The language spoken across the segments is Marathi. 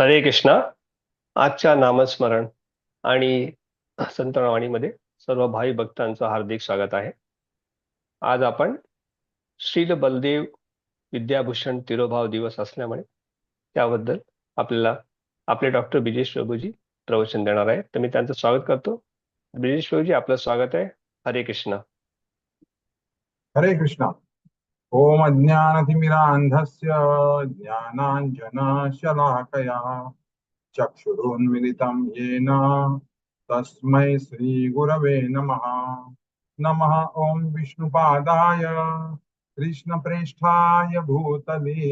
हरे कृष्णा आजच्या नामस्मरण आणि संतवाणीमध्ये सर्व भाई भक्तांचं हार्दिक स्वागत आहे. आज आपण श्रील बलदेव विद्याभूषण तिरोभाव दिवस असल्यामुळे त्याबद्दल आपल्याला आपले डॉक्टर ब्रिजेश प्रभूजी प्रवचन देणार आहे तर मी त्यांचं स्वागत करतो. ब्रिजेश प्रभूजी आपलं स्वागत आहे. हरे कृष्णा. हरे कृष्णा. ओम अज्ञानतिमिरान्धस्य ज्ञानाञ्जनाशलाकया चक्षुरोन्मिलितं येन तस्मै श्रीगुरवे नमः। नमः ॐ विष्णुपादाय कृष्णप्रेष्ठाय भूतले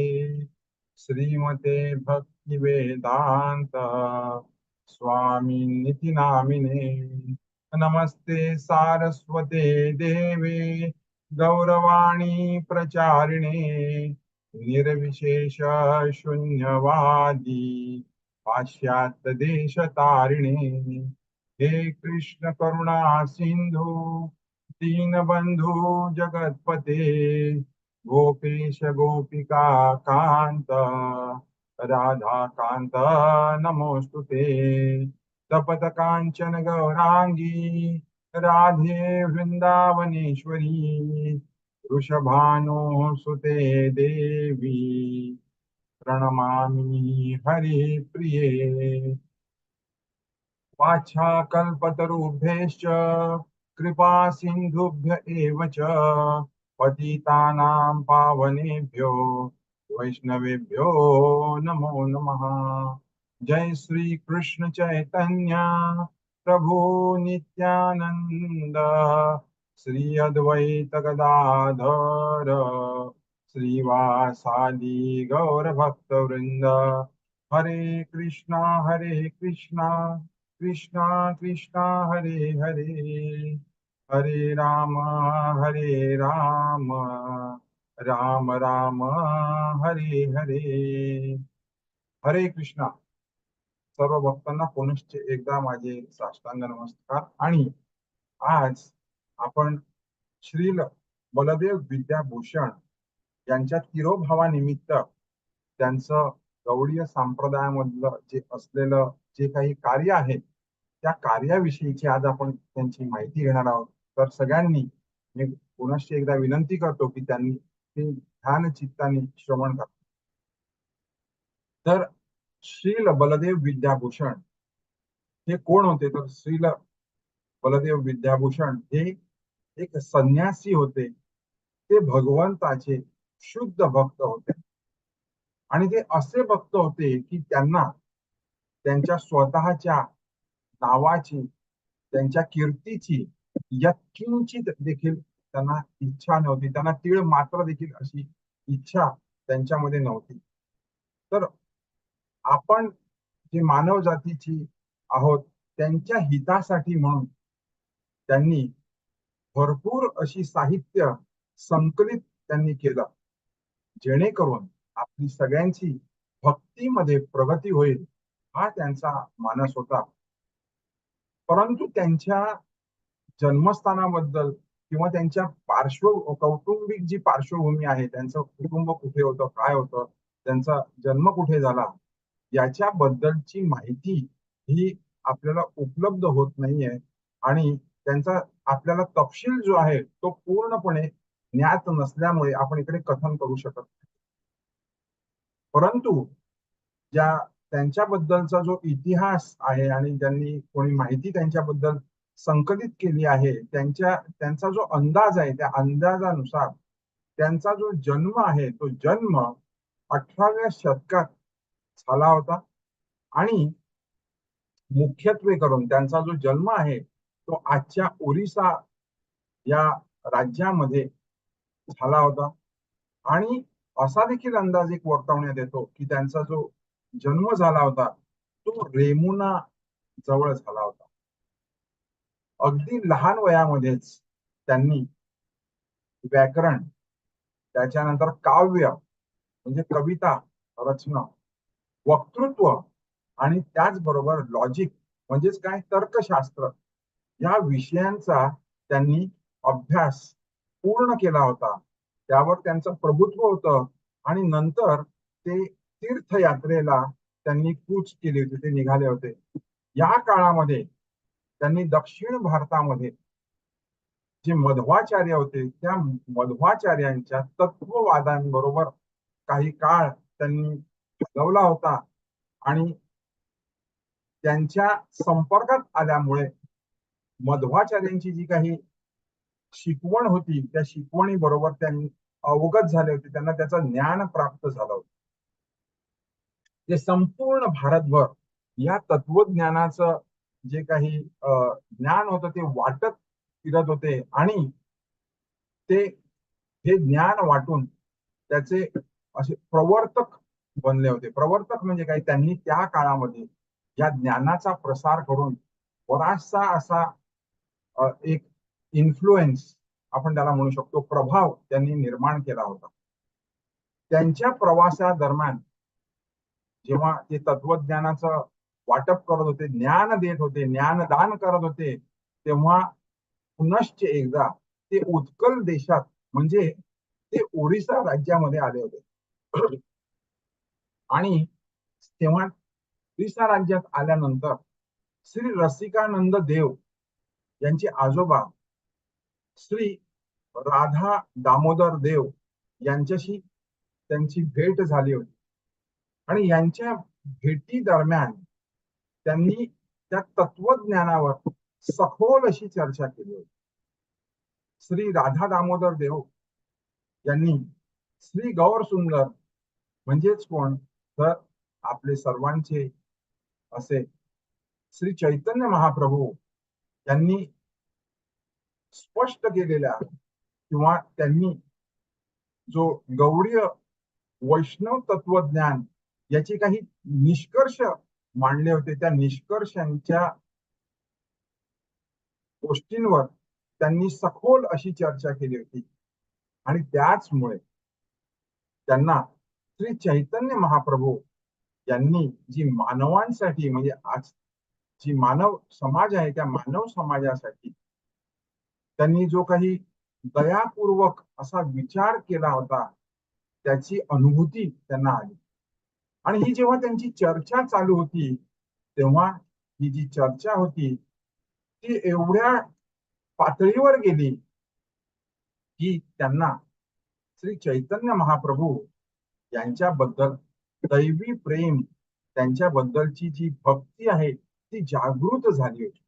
श्रीमते भक्तिवेदान्त स्वामिनिति नामिने नमस्ते सारस्वते देवे गौरवाणी प्रचारिणे निर्विशेष शून्यवादी पाश्चात्य देश तारिणे हे कृष्ण करुणा सिंधू दीनबंधू जगतपते गोपेश गोपिका कांत राधा कांत नमोस्तुते। तपत कांचन गौरांगी राधे वृंदावनेश्वरी वृषभानो सुते देवी। प्रणमामि हरि प्रिये। वाछा कल्पतरुभ्यश्च कृपा सिन्धुभ्य एव च पतितानां पावनेभ्यो वैष्णवेभ्यो नमो नमः। जय श्री कृष्ण चैतन्य। प्रभो नित्यानंद श्री अद्वैत गदाधर श्रीवासादि गौर भक्त वृंद हरे कृष्णा हरे कृष्णा कृष्णा कृष्णा हरे हरे हरे राम हरे राम राम राम हरे हरे। हरे कृष्णा। सर्व भक्तांना पुनश्च एकदा माझे साष्टांग नमस्कार. आणि आज आपण श्रील बलदेव विद्याभूषण यांच्या तिरोभावानिमित्त त्यांचं गौडीय संप्रदायामधलं जे असलेलं जे काही कार्य आहे त्या कार्याविषयीची आज आपण त्यांची माहिती घेणार आहोत. तर सगळ्यांनी मी पुनश्च एकदा विनंती करतो की त्यांनी ते ध्यान चित्ताने श्रवण करा. तर श्रील बलदेव विद्याभूषण. हे कोण होते? तर श्रील बलदेव विद्याभूषण हे एक संन्यासी होते. ते भगवंताचे शुद्ध भक्त होते. आणि ते असे भक्त होते की त्यांना त्यांच्या स्वतःच्या नावाची त्यांच्या कीर्तीची यत्किंचित देखील त्यांना इच्छा नव्हती. त्यांना तीळ मात्र देखील अशी इच्छा त्यांच्यामध्ये नव्हती. तर आपण जे मानव जातीची आहोत त्यांच्या हितासाठी म्हणून त्यांनी भरपूर अशी साहित्य संकलित त्यांनी केलं. जेणेकरून आपली सगळ्यांची भक्तीमध्ये प्रगती होईल हा त्यांचा मानस होता. परंतु त्यांच्या जन्मस्थानाबद्दल किंवा त्यांच्या पार्श्व कौटुंबिक जी पार्श्वभूमी आहे त्यांचं कुटुंब कुठे होतं काय होतं त्यांचा जन्म कुठे झाला याच्याबद्दलची माहिती ही आपल्याला उपलब्ध होत नाहीये. आणि त्यांचा आपल्याला तपशील जो आहे तो पूर्णपणे ज्ञात नसल्यामुळे आपण इकडे कथन करू शकत नाही. परंतु ज्या त्यांच्याबद्दलचा जो इतिहास आहे आणि ज्यांनी कोणी माहिती त्यांच्याबद्दल संकलित केली आहे त्यांच्या त्यांचा जो अंदाज आहे त्या अंदाजानुसार त्यांचा जो जन्म आहे तो जन्म अठराव्या शतकात झाला होता. आणि मुख्यत्वे करून त्यांचा जो जन्म आहे तो आजच्या ओरिसा या राज्यामध्ये झाला होता. आणि असा देखील अंदाज एक वर्तवण्यात येतो की त्यांचा जो जन्म झाला होता तो रेमुना जवळ झाला होता. अगदी लहान वयामध्येच त्यांनी व्याकरण त्याच्यानंतर काव्य म्हणजे कविता रचना वक्तृत्व आणि त्याचबरोबर लॉजिक म्हणजेच काय? तर्कशास्त्र. या विषयांचा त्यांनी अभ्यास पूर्ण केला होता. त्यावर त्यांचं प्रभुत्व होतं आणि नंतर ते तीर्थयात्रेला त्यांनी कूच केली होती ते निघाले होते. या काळामध्ये त्यांनी दक्षिण भारतामध्ये जे मध्वाचार्य होते त्या मध्वाचार्यांच्या तत्ववादांबरोबर काही काळ त्यांनी घालवला होता. आणि त्यांच्या संपर्कात आल्यामुळे मध्वाचार्यांची जी काही शिकवण होती त्या शिकवणी बरोबर त्यांनी अवगत झाले होते. त्यांना त्याचं ज्ञान प्राप्त झालं होतं. ते संपूर्ण भारतभर या तत्वज्ञानाचं जे काही अं, ज्ञान होतं ते वाटत फिरत होते. आणि ते हे ज्ञान वाटून त्याचे असे प्रवर्तक बनले होते. प्रवर्तक म्हणजे काय? त्यांनी त्या काळामध्ये या ज्ञानाचा प्रसार करून बराचसा असा एक इन्फ्लुएन्स आपण त्याला म्हणू शकतो प्रभाव त्यांनी निर्माण केला होता. त्यांच्या प्रवासादरम्यान जेव्हा ते तत्वज्ञानाचं वाटप करत होते ज्ञान देत होते ज्ञानदान करत होते तेव्हा पुनश्च एकदा ते उत्कल देशात म्हणजे ते ओरिसा राज्यामध्ये आले होते. आणि तेव्हा त्रिसा राज्यात आल्यानंतर श्री रसिकानंद देव यांचे आजोबा श्री राधा दामोदर देव यांच्याशी त्यांची भेट झाली होती. आणि यांच्या भेटी दरम्यान त्यांनी त्या तत्वज्ञानावर सखोल अशी चर्चा केली होती. श्री राधा दामोदर देव यांनी श्री गौर सुंदर म्हणजेच कोण? तर आपले सर्वांचे असे. श्री चैतन्य महाप्रभू यांनी स्पष्ट केलेल्या किंवा त्यांनी जो गौडीय वैष्णव तत्वज्ञान याचे काही निष्कर्ष मांडले होते. त्या निष्कर्षांच्या गोष्टींवर त्यांनी सखोल अशी चर्चा केली होती. आणि त्याचमुळे त्यांना श्री चैतन्य महाप्रभू यांनी जी मानवांसाठी म्हणजे आज जी मानव समाज आहे त्या मानव समाजासाठी त्यांनी जो काही दयापूर्वक असा विचार केला होता त्याची अनुभूती त्यांना आली. आणि ही जेव्हा त्यांची चर्चा चालू होती तेव्हा ही जी चर्चा होती ती एवढ्या पातळीवर गेली की त्यांना श्री चैतन्य महाप्रभू यांच्याबद्दल दैवी प्रेम त्यांच्याबद्दलची जी भक्ती आहे ती जागृत झाली होती.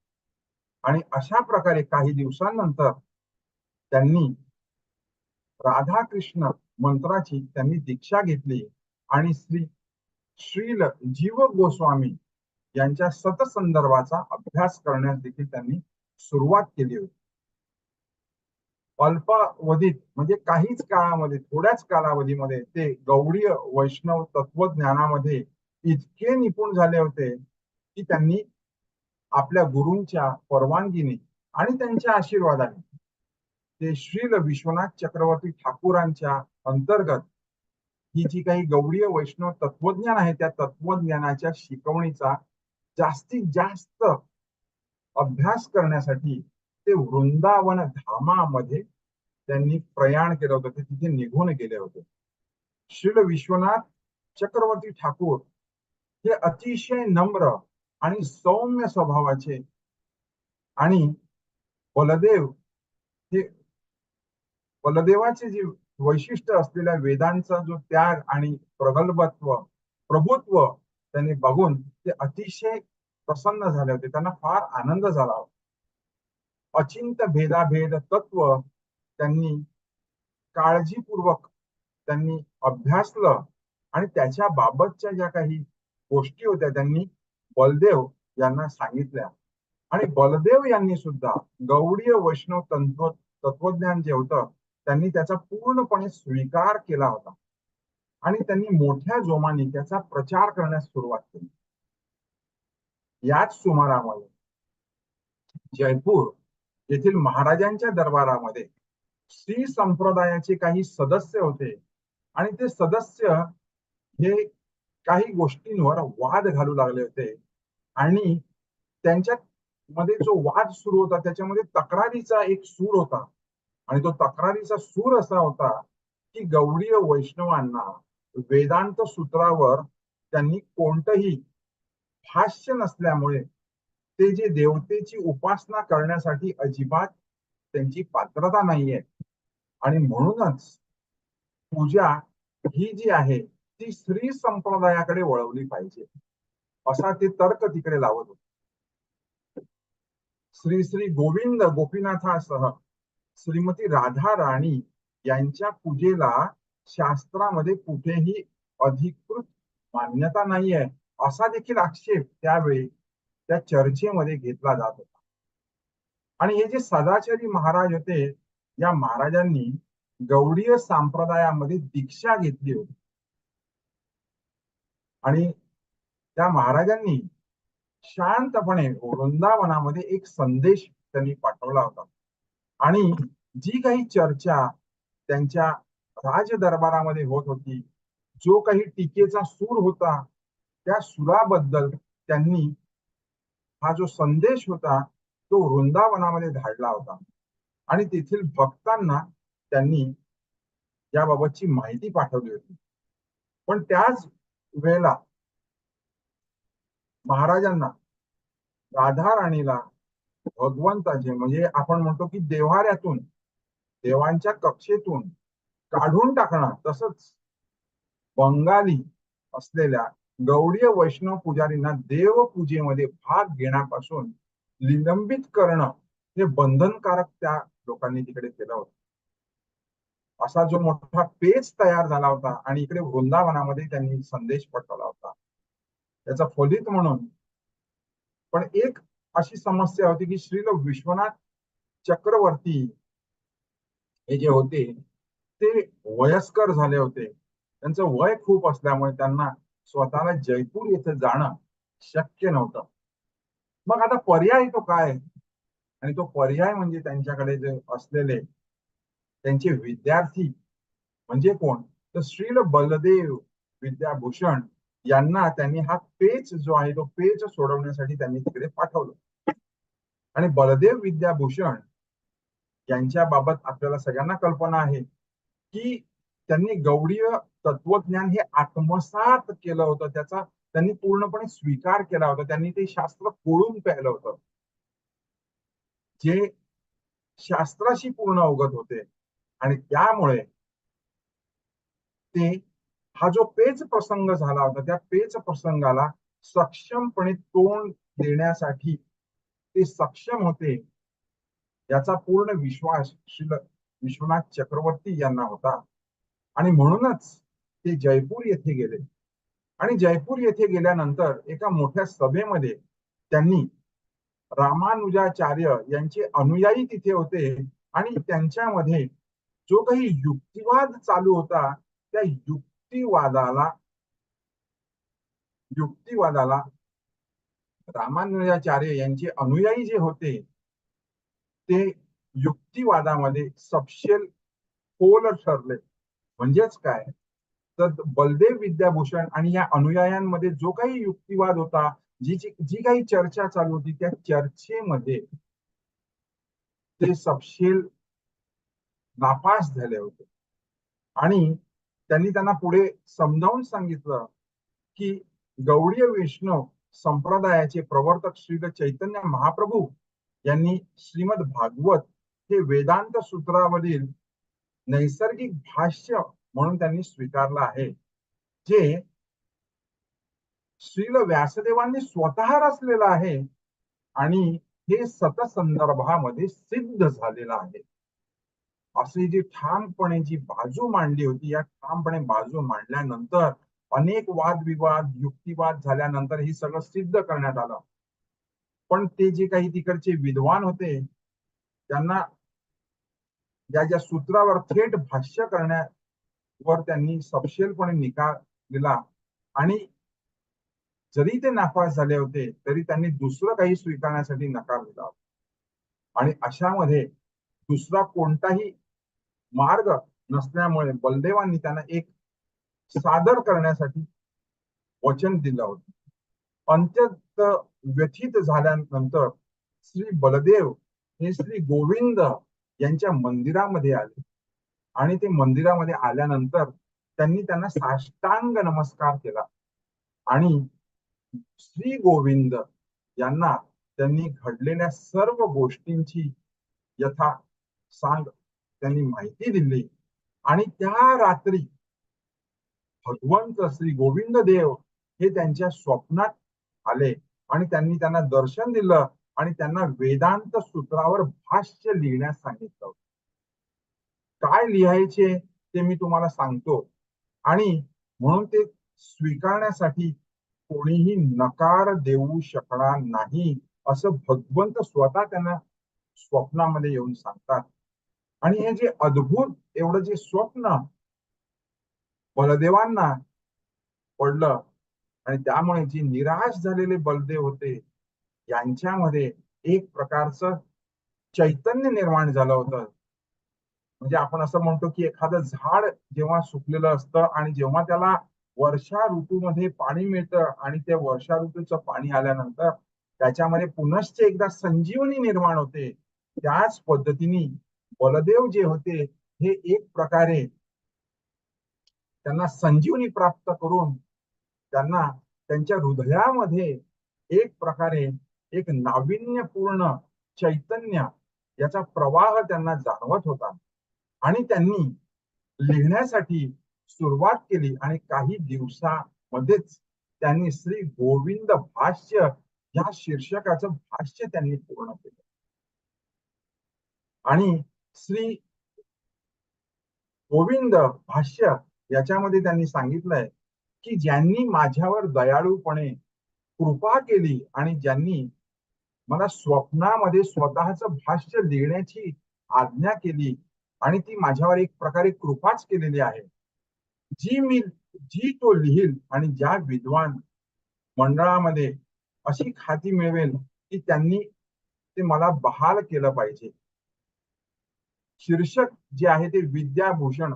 आणि अशा प्रकारे काही दिवसांनंतर त्यांनी राधाकृष्ण मंत्राची त्यांनी दीक्षा घेतली आणि श्री श्रील जीव गोस्वामी यांच्या सतसंदर्भाचा अभ्यास करण्यास देखील त्यांनी सुरुवात केली होती. अल्पावधीत म्हणजे काहीच काळामध्ये थोड्याच कालावधीमध्ये ते गौडीय वैष्णव तत्वज्ञानामध्ये इतके निपुण झाले होते की त्यांनी आपल्या गुरूंच्या परवानगीने आणि त्यांच्या आशीर्वादाने ते श्रील विश्वनाथ चक्रवर्ती ठाकूरांच्या अंतर्गत ही जी काही गौडीय वैष्णव तत्वज्ञान आहे त्या तत्वज्ञानाच्या शिकवणीचा जास्तीत जास्त अभ्यास करण्यासाठी ते वृंदावन धामामध्ये त्यांनी प्रयाण केलं होतं. ते तिथे निघून गेले होते. श्रील विश्वनाथ चक्रवर्ती ठाकूर हे अतिशय नम्र आणि सौम्य स्वभावाचे आणि बलदेव हे बलदेवाचे जे वैशिष्ट्य असलेल्या वेदांचा जो त्याग आणि प्रगल्भत्व प्रभुत्व त्यांनी बघून ते अतिशय प्रसन्न झाले होते. त्यांना फार आनंद झाला होता. अचिंत भेदाभेद तत्व त्यांनी काळजीपूर्वक त्यांनी अभ्यासलं आणि त्याच्या बाबतच्या ज्या काही गोष्टी होत्या त्यांनी बलदेव यांना सांगितल्या. आणि बलदेव यांनी सुद्धा गौडीय वैष्णव तंत्र तत्वज्ञान जे होतं त्यांनी त्याचा पूर्णपणे स्वीकार केला होता. आणि त्यांनी मोठ्या जोमाने त्याचा प्रचार करण्यास सुरुवात केली. याच सुमारामध्ये जयपूर येथील महाराजांच्या दरबारामध्ये श्री संप्रदायाचे काही सदस्य होते. आणि ते सदस्य हे काही गोष्टींवर वाद घालू लागले होते. आणि त्यांच्या मध्ये जो वाद सुरू होता त्याच्यामध्ये तक्रारीचा एक सूर होता. आणि तो तक्रारीचा सूर असा होता की गौडीय वैष्णवांना वेदांत सूत्रावर त्यांनी कोणतंही भाष्य नसल्यामुळे ते जे देवतेची उपासना करण्यासाठी अजिबात त्यांची पात्रता नाहीये. आणि म्हणूनच पूजा ही जी आहे ती श्री संप्रदायाकडे वळवली पाहिजे. असा ते तर्क तिकडे लावत होते. श्री श्री गोविंद गोपीनाथासह श्रीमती राधा राणी यांच्या पूजेला शास्त्रामध्ये कुठेही अधिकृत मान्यता नाहीये असा देखील आक्षेप त्यावेळी त्या चर्चेमध्ये घेतला जात होता. आणि हे जे सदाचारी महाराज होते या महाराजांनी गौडीय संप्रदायामध्ये दीक्षा घेतली होती. आणि त्या महाराजांनी शांतपणे वृंदावनामध्ये एक संदेश त्यांनी पाठवला होता. आणि जी काही चर्चा त्यांच्या राज दरबारामध्ये होत होती जो काही टीकेचा सूर होता त्या सुराबद्दल त्यांनी हा जो संदेश होता तो वृंदावनामध्ये धाडला होता. आणि तेथील भक्तांना त्यांनी याबाबतची माहिती पाठवली होती. पण त्याच वेळेला महाराजांना राधा राणीला भगवंताचे म्हणजे आपण म्हणतो की देवाऱ्यातून देवांच्या कक्षेतून काढून टाकणार तसंच बंगाली असलेल्या गौडीय वैष्णव पुजारींना देवपूजेमध्ये भाग घेण्यापासून निलंबित करणं हे बंधनकारक त्या लोकांनी तिकडे केलं होतं. असा जो मोठा पेच तयार झाला होता आणि इकडे वृंदावनामध्ये त्यांनी संदेश पाठवला होता. त्याचा फलित म्हणून पण एक अशी समस्या होती की श्रील विश्वनाथ चक्रवर्ती हे जे होते ते वयस्कर झाले होते. त्यांचं वय खूप असल्यामुळे त्यांना स्वतःला जयपूर येथे जाणं शक्य नव्हतं. मग आता पर्याय तो काय आणि तो पर्याय म्हणजे त्यांच्याकडे जे असलेले त्यांचे विद्यार्थी म्हणजे कोण? तर श्रील बलदेव विद्याभूषण यांना त्यांनी हा पेच जो आहे तो पेच सोडवण्यासाठी त्यांनी तिकडे पाठवलं. आणि बलदेव विद्याभूषण यांच्या बाबत आपल्याला सगळ्यांना कल्पना आहे की त्यांनी गौडीय तत्वज्ञान हे आत्मसात केलं होतं. त्याचा त्यांनी पूर्णपणे स्वीकार केला होता. त्यांनी ते शास्त्र कोळून प्यायलं होतं. जे शास्त्राशी पूर्ण अवगत होते. आणि त्यामुळे ते हा जो पेच प्रसंग झाला होता त्या पेच प्रसंगाला सक्षमपणे तोंड देण्यासाठी ते सक्षम होते याचा पूर्ण विश्वास श्री विश्वनाथ चक्रवर्ती यांना होता. आणि म्हणूनच ते जयपूर येथे गेले. आणि जयपूर येथे गेल्यानंतर एका मोठ्या सभेमध्ये त्यांनी रामानुजाचार्य यांचे अनुयायी तिथे होते. आणि त्यांच्यामध्ये जो काही युक्तिवाद चालू होता त्या युक्तिवादाला युक्तिवादाला रामानुजाचार्य यांचे अनुयायी जे होते ते युक्तिवादामध्ये सपशेल खोल ठरले. म्हणजेच काय? तर बलदेव विद्याभूषण आणि या अनुयायांमध्ये जो काही युक्तिवाद होता जी जी काही चर्चा चालू होती त्या चर्चेमध्ये ते सपशेल नापास झाले होते. आणि त्यांनी त्यांना पुढे समजावून सांगितलं की गौडीय वैष्णव संप्रदायाचे प्रवर्तक श्री चैतन्य महाप्रभू यांनी श्रीमद भागवत हे वेदांत सूत्रावरील नैसर्गिक भाष्य म्हणून त्यांनी स्वीकारलं आहे. जे श्रील व्यासदेवांनी स्वतः रचलेलं आहे आणि हे सतसंदर्भामध्ये सिद्ध झालेलं आहे. अशी जी ठामपणे जी बाजू मांडली होती या ठामपणे बाजू मांडल्यानंतर अनेक वादविवाद युक्तिवाद झाल्यानंतर हे सगळं सिद्ध करण्यात आलं. पण ते जे काही तिकडचे विद्वान होते त्यांना या ज्या सूत्रावर थेट भाष्य वर त्यांनी सपशेलपणे निकाल दिला. आणि जरी ते नापास झाले होते तरी त्यांनी दुसरं काही स्वीकारण्यासाठी नकार दिला आणि अशामध्ये दुसरा कोणताही मार्ग नसल्यामुळे बलदेवांनी त्यांना एक सादर करण्यासाठी वचन दिलं होतं. अंत्यत व्यथित झाल्यानंतर श्री बलदेव हे श्री गोविंद यांच्या मंदिरामध्ये आले. आणि ते मंदिरामध्ये आल्यानंतर त्यांनी त्यांना साष्टांग नमस्कार केला. आणि श्री गोविंद यांना त्यांनी घडलेल्या सर्व गोष्टींची यथा सांग त्यांनी माहिती दिली. आणि त्या रात्री भगवंत श्री गोविंद देव हे त्यांच्या स्वप्नात आले आणि त्यांनी त्यांना दर्शन दिलं आणि त्यांना वेदांत सूत्रावर भाष्य लिहिण्यास सांगितलं काय लिहायचे ते मी तुम्हाला सांगतो. आणि म्हणून ते स्वीकारण्यासाठी कोणीही नकार देऊ शकणार नाही असं भगवंत स्वतः त्यांना स्वप्नामध्ये येऊन सांगतात. आणि हे जे अद्भुत एवढं जे स्वप्न बलदेवांना पडलं आणि त्यामुळे जे निराश झालेले बलदेव होते यांच्यामध्ये एक प्रकारचं चैतन्य निर्माण झालं होतं. म्हणजे आपण असं म्हणतो की एखादं झाड जेव्हा सुकलेलं असतं आणि जेव्हा त्याला वर्षा ऋतूमध्ये पाणी मिळतं आणि ते वर्षा ऋतूचं पाणी आल्यानंतर त्याच्यामध्ये पुनश्च एकदा संजीवनी निर्माण होते त्याच पद्धतीने बलदेव जे होते हे एक प्रकारे त्यांना संजीवनी प्राप्त करून त्यांना त्यांच्या हृदयामध्ये एक प्रकारे एक नाविन्यपूर्ण चैतन्य याचा प्रवाह त्यांना जाणवत होता. आणि त्यांनी लिहिण्यासाठी सुरुवात केली आणि काही दिवसामध्येच त्यांनी श्री गोविंद भाष्य या शीर्षकाचं भाष्य त्यांनी पूर्ण केलं. आणि श्री गोविंद भाष्य याच्यामध्ये त्यांनी सांगितलंय की ज्यांनी माझ्यावर दयाळूपणे कृपा केली आणि ज्यांनी मला स्वप्नामध्ये स्वतःच भाष्य लिहिण्याची आज्ञा केली आणि ती माझ्यावर एक प्रकारे कृपाच केलेली आहे. जी मी जी तो लिहिल आणि ज्या विद्वान मंडळामध्ये अशी खाती मिळवेल की त्यांनी ते मला बहाल केलं पाहिजे. शीर्षक जे आहे ते विद्याभूषण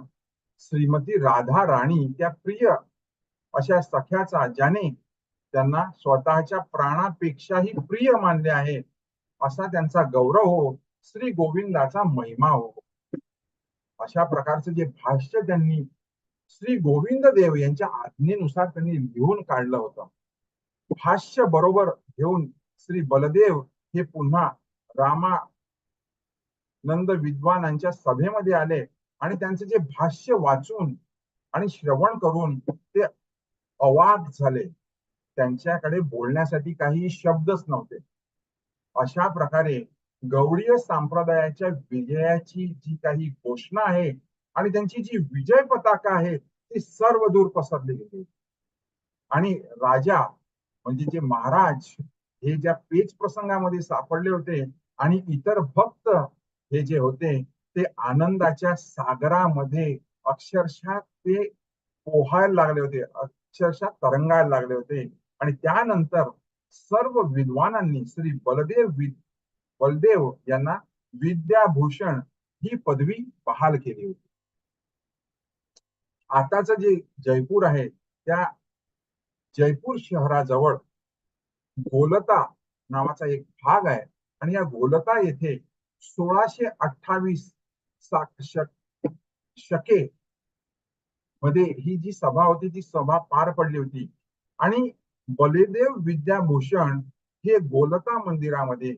श्रीमती राधा राणी त्या प्रिय अशा सख्याचा ज्याने त्यांना स्वतःच्या प्राणापेक्षाही प्रिय मानले आहे असा त्यांचा गौरव हो श्री गोविंदाचा महिमा हो. अशा प्रकारचं जे भाष्य त्यांनी श्री गोविंद देव यांच्या आज्ञेनुसार त्यांनी लिहून काढलं होतं. भाष्य बरोबर घेऊन श्री बलदेव हे पुन्हा रामा नंद विद्वानांच्या सभेमध्ये आले आणि त्यांचे जे भाष्य वाचून आणि श्रवण करून ते अवाक झाले. त्यांच्याकडे बोलण्यासाठी काही शब्दच नव्हते. अशा प्रकारे गौडीय संप्रदायाच्या विजयाची जी काही घोषणा आहे आणि त्यांची जी विजय पताका आहे ती सर्व दूर पसरली गेली. आणि राजा म्हणजे जे महाराज हे ज्या पेच प्रसंगामध्ये सापडले होते आणि इतर भक्त हे जे होते ते आनंदाच्या सागरामध्ये अक्षरशः ते पोहायला लागले होते अक्षरशः तरंगायला लागले होते. आणि त्यानंतर सर्व विद्वानांनी श्री बलदेव बलदेव यांना विद्याभूषण ही पदवी बहाल केली होती. आताच जे जयपूर आहे त्या जयपूर शहराजवळ गोलता नावाचा एक भाग आहे आणि या गोलता येथे सोळाशे अठ्ठावीस शक शके मध्ये ही जी सभा होती ती सभा पार पडली होती. आणि बलिदेव विद्याभूषण हे गोलता मंदिरामध्ये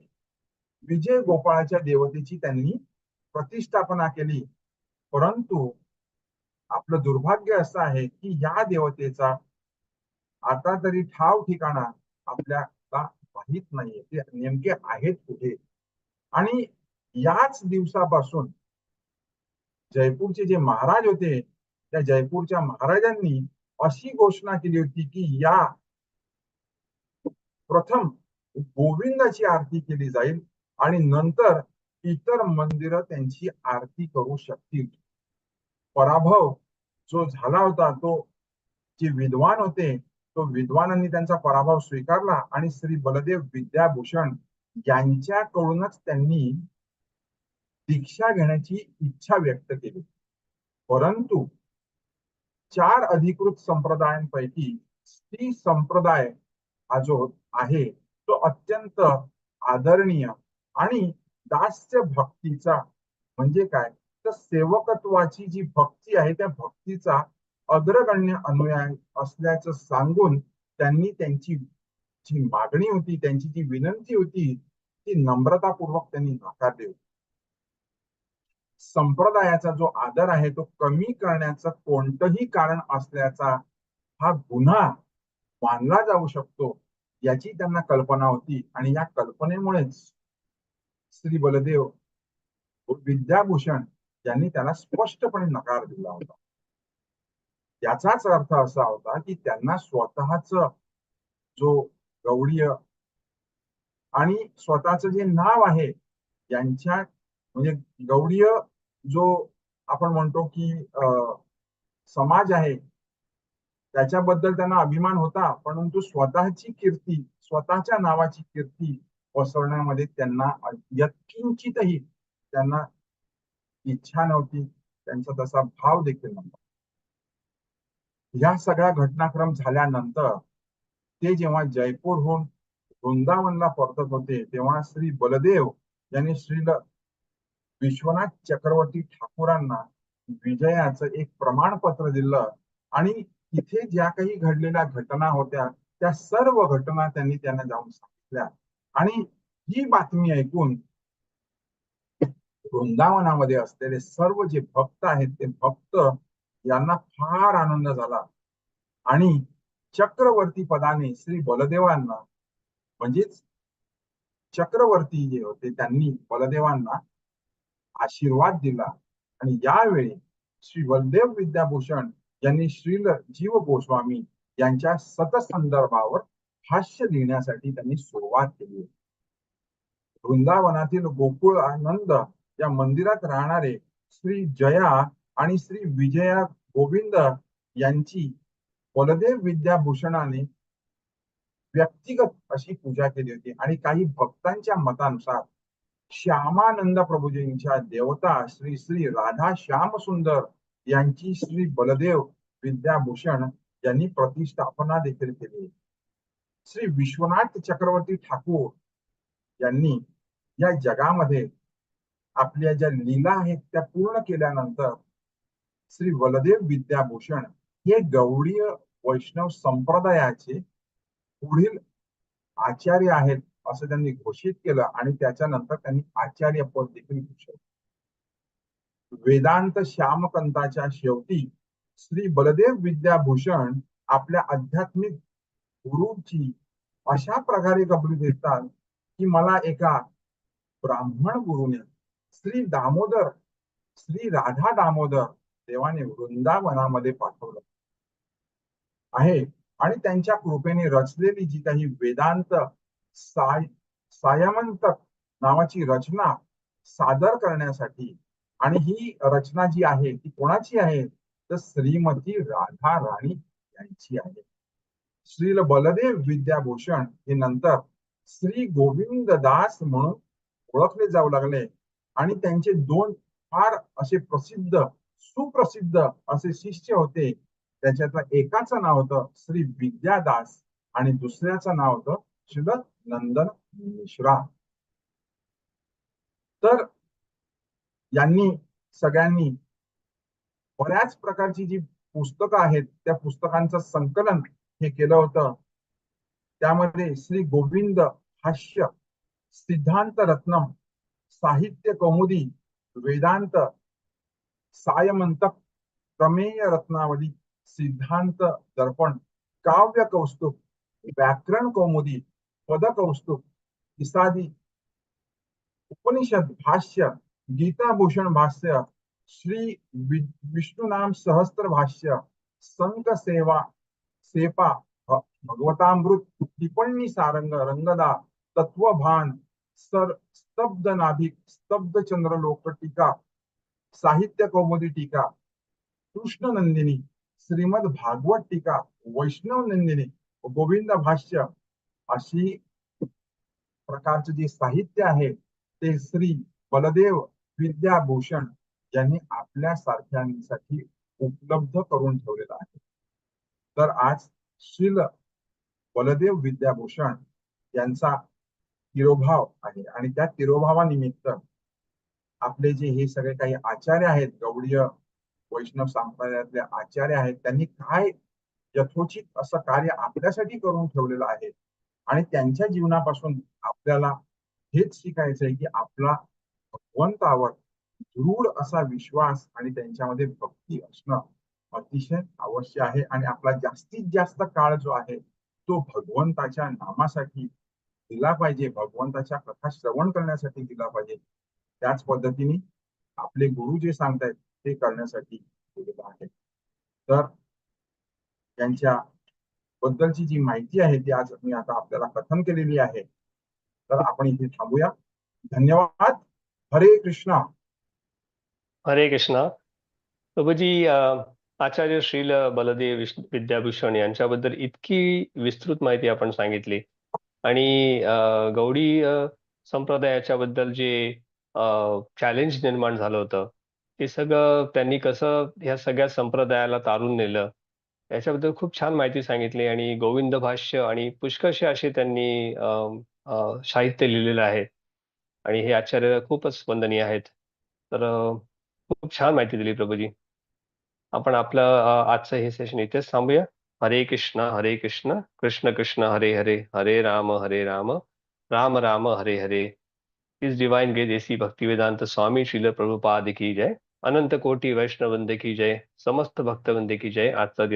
विजय गोपाळाच्या देवतेची त्यांनी प्रतिष्ठापना केली. परंतु आपलं दुर्भाग्य असं आहे की या देवतेचा आता तरी ठाव ठिकाणा आपल्याला माहीत नाहीये. ते नेमके आहेत कुठे? आणि याच दिवसापासून जयपूरचे जे महाराज होते त्या जयपूरच्या महाराजांनी अशी घोषणा केली होती की या प्रथम गोविंदाची आरती केली जाईल. आणि नंतर इतर मंदिर त्यांची आरती करू शकतील. पराभव जो झाला होता तो जे विद्वान होते तो विद्वानांनी त्यांचा पराभव स्वीकारला आणि श्री बलदेव विद्याभूषण यांच्याकडूनच त्यांनी दीक्षा घेण्याची इच्छा व्यक्त केली. परंतु चार अधिकृत संप्रदायांपैकी स्त्री संप्रदाय हा जो आहे तो अत्यंत आदरणीय आणि दास्य भक्तीचा म्हणजे काय? तर सेवकत्वाची जी भक्ती आहे त्या भक्तीचा अग्रगण्य अनुयायी असल्याचं सांगून त्यांनी त्यांची जी मागणी होती त्यांची जी विनंती होती ती नम्रतापूर्वक त्यांनी नाकारली होती. संप्रदायाचा जो आदर आहे तो कमी करण्याचं कोणतंही कारण असल्याचा हा गुन्हा मानला जाऊ शकतो याची त्यांना कल्पना होती. आणि या कल्पनेमुळेच श्री बलदेव विद्याभूषण यांनी त्याला स्पष्टपणे नकार दिला होता. याचाच अर्थ असा होता की त्यांना स्वतःच जो गौडीय आणि स्वतःच जे नाव आहे यांच्या म्हणजे गौडीय जो आपण म्हणतो की अं, समाज आहे त्याच्याबद्दल त्यांना अभिमान होता परंतु स्वतःची कीर्ती स्वतःच्या नावाची कीर्ती पसरण्यामध्ये त्यांना यत्किंचितही त्यांना इच्छा नव्हती त्यांचा तसा भाव देखील नव्हता. या सगळ्या घटनाक्रम झाल्यानंतर ते जेव्हा जयपूरहून वृंदावनला परतत होते तेव्हा श्री बलदेव यांनी श्री विश्वनाथ चक्रवर्ती ठाकूरांना विजयाचं एक प्रमाणपत्र दिलं आणि तिथे ज्या काही घडलेल्या घटना होत्या त्या सर्व घटना त्यांनी त्यांना जाऊन सांगितल्या. आणि ही बातमी ऐकून वृंदावनामध्ये असलेले सर्व जे भक्त आहेत ते भक्त यांना फार आनंद झाला. आणि चक्रवर्ती पदाने श्री बलदेवांना म्हणजेच चक्रवर्ती जे होते त्यांनी बलदेवांना आशीर्वाद दिला. आणि यावेळी श्री बलदेव विद्याभूषण यांनी श्रील जीव गोस्वामी यांच्या सतसंदर्भावर भाष्य लिहिण्यासाठी त्यांनी सुरुवात केली वृंदावनातील गोकुळ आनंद या मंदिरात राहणारे श्री जया आणि श्री विजया गोविंद यांची बलदेव विद्याभूषणाने व्यक्तिगत अशी पूजा केली होती. आणि काही भक्तांच्या मतानुसार श्यामानंद प्रभूजींच्या देवता श्री श्री राधा श्याम सुंदर यांची श्री बलदेव विद्याभूषण यांनी प्रतिष्ठापना देखील केली श्री विश्वनाथ चक्रवर्ती ठाकूर यांनी या जगामध्ये आपल्या ज्या लीला आहेत त्या पूर्ण केल्यानंतर श्री बलदेव विद्याभूषण हे गौडीय वैष्णव संप्रदायाचे पुढील आचार्य आहेत असं त्यांनी घोषित केलं आणि त्याच्यानंतर त्यांनी आचार्य पद देखील घोषित वेदांत श्यामकंताच्या शेवटी श्री बलदेव विद्याभूषण आपल्या आध्यात्मिक गुरुची अशा प्रकारे कपडे देतात की मला एका ब्राह्मण गुरुने श्री दामोदर श्री राधा दामोदर देवाने वृंदावनामध्ये पाठवलं. आहे. आणि त्यांच्या कृपेने रचलेली जी काही वेदांत साय सायमंतक नावाची रचना सादर करण्यासाठी आणि ही रचना जी आहे ती कोणाची आहे? तर श्रीमती राधा राणी यांची आहे. श्रील बलदेव विद्याभूषण हे नंतर श्री गोविंद दास म्हणून ओळखले जाऊ लागले. आणि त्यांचे दोन फार असे प्रसिद्ध सुप्रसिद्ध असे शिष्य होते. त्याच्यातलं एकाचं नाव होतं श्री विद्यादास आणि दुसऱ्याचं नाव होतं श्री नंदन मिश्रा. तर यांनी सगळ्यांनी बऱ्याच प्रकारची जी पुस्तकं आहेत त्या पुस्तकांचं संकलन केलं होतं. त्यामध्ये श्री गोविंद भाष्य सिद्धांत रत्नम साहित्य कौमुदी वेदांत सायमंतक प्रमेय रत्नावली सिद्धांत दर्पण काव्य कौस्तुभ व्याकरण कौमुदी पद कौस्तुभ इसादी उपनिषद भाष्य गीताभूषण भाष्य श्री विष्णुनाम सहस्त्र भाष्य संक सेवा सेपा भगवतामृत टिप्पणी सारंग रंगदा तत्वभान सर स्तब्ध नाभिक स्तब्ध चंद्र लोक टीका साहित्य कौमुदी टीका कृष्ण नंदिनी श्रीमद भागवत टीका वैष्णव नंदिनी गोविंद भाष्य अशी प्रकारचे जे साहित्य आहे ते श्री बलदेव विद्याभूषण यांनी आपल्या सारख्यांसाठी उपलब्ध करून ठेवलेलं आहे. तर आज श्रील बलदेव विद्याभूषण यांचा तिरोभाव आहे. आणि त्या तिरोभावानिमित्त आपले जे हे सगळे काही आचार्य आहेत गौडीय वैष्णव संप्रदायातले आचार्य आहेत त्यांनी काय यथोचित असं कार्य आपल्यासाठी करून ठेवलेलं आहे? आणि त्यांच्या जीवनापासून आपल्याला हेच शिकायचंय की आपला भगवंतावर दृढ असा विश्वास आणि त्यांच्यामध्ये भक्ती असणं अतिशय आवश्यक आहे आणि आपला जास्तीत जास्त काळ जो आहे तो भगवंताच्या नामासाठी दिला पाहिजे. भगवंताच्या कथा श्रवण करण्यासाठी दिला पाहिजे. त्याच पद्धतीने आपले गुरु जे सांगतायत ते करण्यासाठी दिलेलं आहे. तर त्यांच्या बद्दलची जी माहिती आहे ती आज मी आता आपल्याला कथन केलेली आहे. तर आपण इथे थांबूया. धन्यवाद. हरे कृष्णा. हरे कृष्णा. प्रभूजी आचार्य श्रील बलदेव विद्याभूषण यांच्याबद्दल इतकी विस्तृत माहिती आपण सांगितली. आणि गौडी संप्रदायाच्या बद्दल जे चॅलेंज निर्माण झालं होतं ते सगळं त्यांनी कसं ह्या सगळ्या संप्रदायाला तारून नेलं याच्याबद्दल खूप छान माहिती सांगितली. आणि गोविंद भाष्य आणि पुष्कळसे असे त्यांनी साहित्य लिहिलेलं आहे. आणि हे आचार्य खूपच वंदनीय आहेत. तर खूप छान माहिती दिली प्रभूजी. आपण आपलं आजचं हे सेशन इथेच थांबूया. हरे कृष्ण हरे कृष्ण कृष्ण कृष्ण हरे हरे हरे राम हरे Ram Ram Ram Hare Hare. His divine grace A C Bhaktivedanta Swami Srila Prabhupada की जय. अनंत कोटी वैष्णव वंदे की जय. समस्त भक्त वंदे की जय. आजचा दिवस